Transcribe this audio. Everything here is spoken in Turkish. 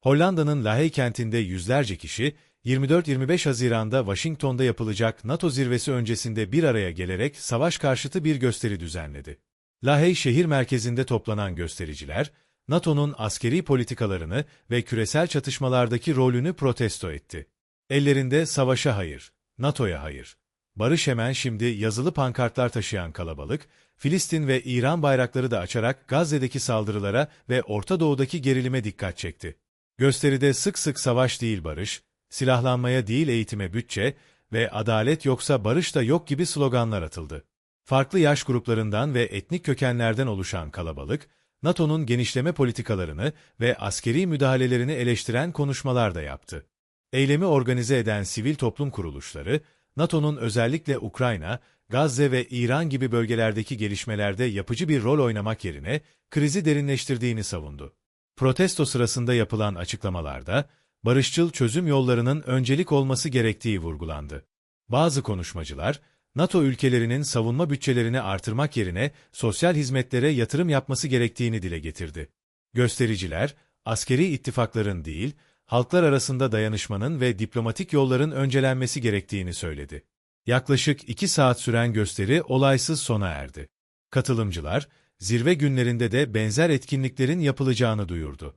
Hollanda'nın Lahey kentinde yüzlerce kişi, 24-25 Haziran'da Washington'da yapılacak NATO zirvesi öncesinde bir araya gelerek savaş karşıtı bir gösteri düzenledi. Lahey şehir merkezinde toplanan göstericiler, NATO'nun askeri politikalarını ve küresel çatışmalardaki rolünü protesto etti. Ellerinde savaşa hayır, NATO'ya hayır. Barış hemen şimdi yazılı pankartlar taşıyan kalabalık, Filistin ve İran bayrakları da açarak Gazze'deki saldırılara ve Orta Doğu'daki gerilime dikkat çekti. Gösteride sık sık savaş değil barış, silahlanmaya değil eğitime bütçe ve adalet yoksa barış da yok gibi sloganlar atıldı. Farklı yaş gruplarından ve etnik kökenlerden oluşan kalabalık, NATO'nun genişleme politikalarını ve askeri müdahalelerini eleştiren konuşmalar da yaptı. Eylemi organize eden sivil toplum kuruluşları, NATO'nun özellikle Ukrayna, Gazze ve İran gibi bölgelerdeki gelişmelerde yapıcı bir rol oynamak yerine krizi derinleştirdiğini savundu. Protesto sırasında yapılan açıklamalarda, barışçıl çözüm yollarının öncelik olması gerektiği vurgulandı. Bazı konuşmacılar, NATO ülkelerinin savunma bütçelerini artırmak yerine sosyal hizmetlere yatırım yapması gerektiğini dile getirdi. Göstericiler, askeri ittifakların değil, halklar arasında dayanışmanın ve diplomatik yolların öncelenmesi gerektiğini söyledi. Yaklaşık iki saat süren gösteri olaysız sona erdi. Katılımcılar, zirve günlerinde de benzer etkinliklerin yapılacağını duyurdu.